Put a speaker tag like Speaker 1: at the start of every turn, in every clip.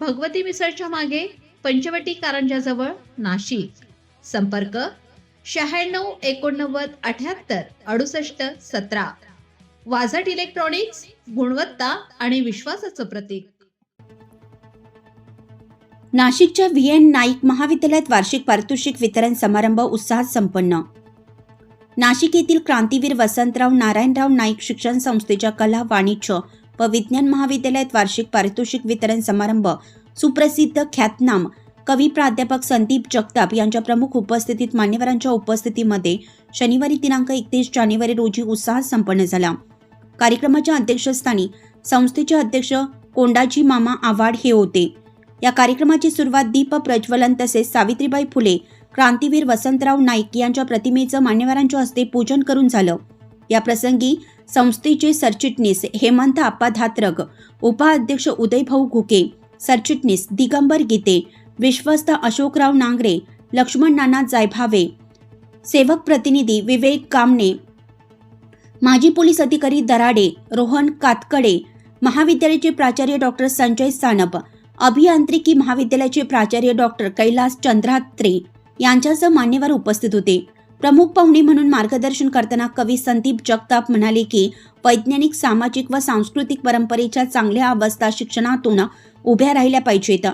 Speaker 1: भगवती मिसळच्या मागे पंचवटी कारंजाजवळ नाशिक. संपर्क शहाण्णव एकोणनव्वद अठ्याहत्तर अडुसष्ट सतरा. वाझट इलेक्ट्रॉनिक्स गुणवत्ता आणि विश्वासाचं प्रतीक.
Speaker 2: नाशिकच्या व्ही एन नाईक महाविद्यालयात वार्षिक पारितोषिक वितरण समारंभ उत्साहात संपन्न. नाशिक येथील क्रांतीवीर वसंतराव नारायणराव नाईक शिक्षण संस्थेच्या कला वाणिज्य व विज्ञान महाविद्यालयात वार्षिक पारितोषिक वितरण समारंभ सुप्रसिद्ध ख्यातनाम कवी प्राध्यापक संदीप जगताप यांच्या प्रमुख उपस्थितीत मान्यवरांच्या उपस्थितीमध्ये शनिवारी दिनांक एकतीस जानेवारी रोजी उत्साहात संपन्न झाला. कार्यक्रमाच्या अध्यक्षस्थानी संस्थेचे अध्यक्ष कोंडाजी मामा आव्हाड हे होते. या कार्यक्रमाची सुरुवात दीप प्रज्वलन तसेच सावित्रीबाई फुले क्रांतीवीर वसंतराव नाईक यांच्या प्रतिमेचं मान्यवरांच्या हस्ते पूजन करून झालं. या प्रसंगी संस्थेचे सरचिटणीस हेमंत आप्पा धात्रक उपाध्यक्ष उदयभाऊ घुके सरचिटणीस दिगंबर गीते विश्वस्त अशोकराव नांगरे लक्ष्मण नाना जायभावे सेवक प्रतिनिधी विवेक कामणे माजी पोलीस अधिकारी दराडे रोहन कातकडे महाविद्यालयाचे प्राचार्य डॉक्टर संजय सानप अभियांत्रिकी महाविद्यालयाचे प्राचार्य डॉक्टर कैलास चंद्रात्रे यांच्यासह मान्यवर उपस्थित होते. प्रमुख पाहुणे म्हणून मार्गदर्शन करताना कवी संदीप जगताप म्हणाले की वैज्ञानिक सामाजिक व सांस्कृतिक परंपरेच्या चांगल्या अवस्था शिक्षणातून उभ्या राहिल्या पाहिजेत.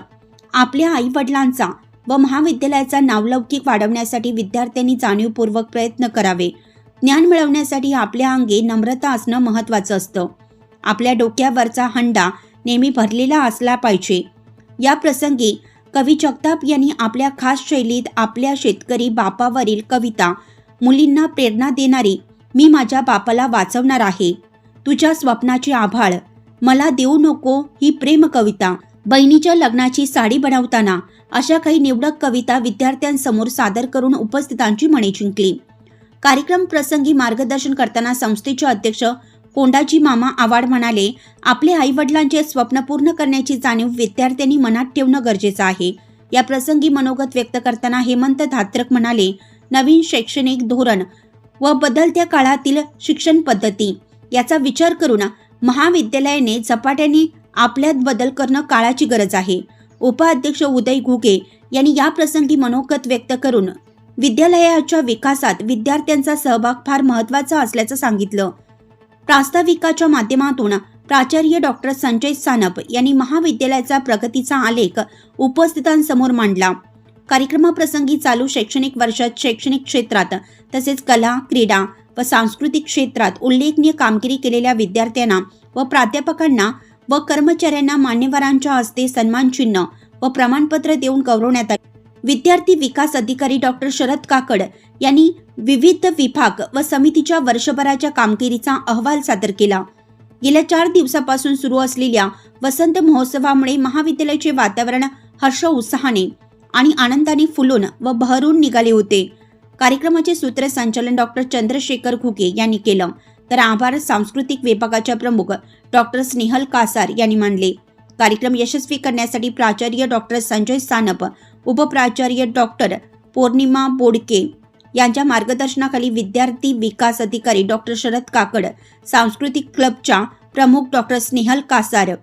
Speaker 2: आपल्या आई वडिलांचा व महाविद्यालयाचा नावलौकिक वाढवण्यासाठी विद्यार्थ्यांनी जाणीवपूर्वक प्रयत्न करावे. ज्ञान मिळवण्यासाठी आपल्या अंगी नम्रता असणं महत्त्वाचं असतं. आपल्या डोक्यावरचा हंडा नेहमी भरलेला असला पाहिजे. या प्रसंगी कवी जगताप यांनी आपल्या खास शैलीत आपल्या शेतकरी बापावरील कविता मुलींना प्रेरणा देणारी मी माझ्या बापाला वाचवणार आहे. तुझ्या स्वप्नाचे आभाळ मला देऊ नको ही प्रेम कविता बहिणीच्या लग्नाची साडी बनवताना अशा काही निवडक कविता विद्यार्थ्यांसमोर सादर करून उपस्थितांची मने जिंकली. कार्यक्रम प्रसंगी मार्गदर्शन करताना संस्थेचे अध्यक्ष कोंडाजी मामा आवाड म्हणाले आपले आई वडिलांचे स्वप्न पूर्ण करण्याची जाणीव विद्यार्थ्यांनी मनात ठेवणं गरजेचं आहे. या प्रसंगी मनोगत व्यक्त करताना हेमंत धात्रक म्हणाले नवीन शैक्षणिक धोरण व बदलत्या काळातील शिक्षण पद्धती याचा विचार करून महाविद्यालयाने झपाट्याने आपल्यात बदल करणं काळाची गरज आहे. उपाध्यक्ष उदय घुगे यांनी या प्रसंगी मनोगत व्यक्त करून विद्यालयाच्या विकासात विद्यार्थ्यांचा सहभाग फार महत्त्वाचा असल्याचं सांगितलं. प्रास्ताविकाच्या माध्यमातून प्राचार्य डॉक्टर संजय सानप यांनी महाविद्यालयाचा प्रगतीचा आलेख उपस्थितांसमोर मांडला. कार्यक्रमाप्रसंगी चालू शैक्षणिक वर्षात शैक्षणिक क्षेत्रात तसेच कला क्रीडा व सांस्कृतिक क्षेत्रात उल्लेखनीय कामगिरी केलेल्या विद्यार्थ्यांना व प्राध्यापकांना व कर्मचाऱ्यांना मान्यवरांच्या हस्ते सन्मानचिन्ह व प्रमाणपत्र देऊन गौरवण्यात आले. विद्यार्थी विकास अधिकारी डॉक्टर शरद काकड यांनी विविध विभाग व समितीच्या वर्षभराच्या कामगिरीचा अहवाल सादर केला. गेल्या चार दिवसापासून सुरू असलेल्या वसंत महोत्सवामुळे महाविद्यालयाचे वातावरण हर्ष उत्साहाने आणि आनंदाने फुलून व बहरून निघाले होते. कार्यक्रमाचे सूत्रसंचालन डॉक्टर चंद्रशेखर घुगे यांनी केलं. तर आभार सांस्कृतिक विभागाच्या प्रमुख डॉक्टर स्नेहल कासार यांनी मानले. कार्यक्रम यशस्वी करण्यासाठी प्राचार्य डॉक्टर संजय सानप उपप्राचार्य डॉक्टर पौर्णिमा बोडके यांच्या मार्गदर्शनाखाली विद्यार्थी विकास अधिकारी डॉक्टर शरद काकड सांस्कृतिक क्लबच्या प्रमुख डॉक्टर स्नेहल कासार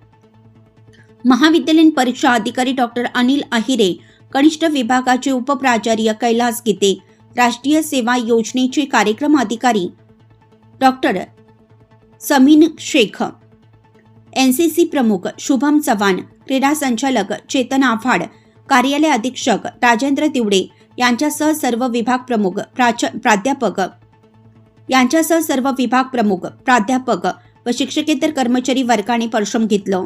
Speaker 2: महाविद्यालयीन परीक्षा अधिकारी डॉक्टर अनिल अहिरे कनिष्ठ विभागाचे उपप्राचार्य कैलास गीते राष्ट्रीय सेवा योजनेचे कार्यक्रम अधिकारी doctor Sameen Shaikh N C C प्रमुख शुभम चव्हाण क्रीडा संचालक चेतन आव्हाड कार्यालय अधीक्षक राजेंद्र तिवडे यांच्यासह सर्व विभाग प्रमुख प्राच प्राध्यापक यांच्यासह सर्व विभाग प्रमुख प्राध्यापक व शिक्षकेतर कर्मचारी वर्गाने परिश्रम घेतलं.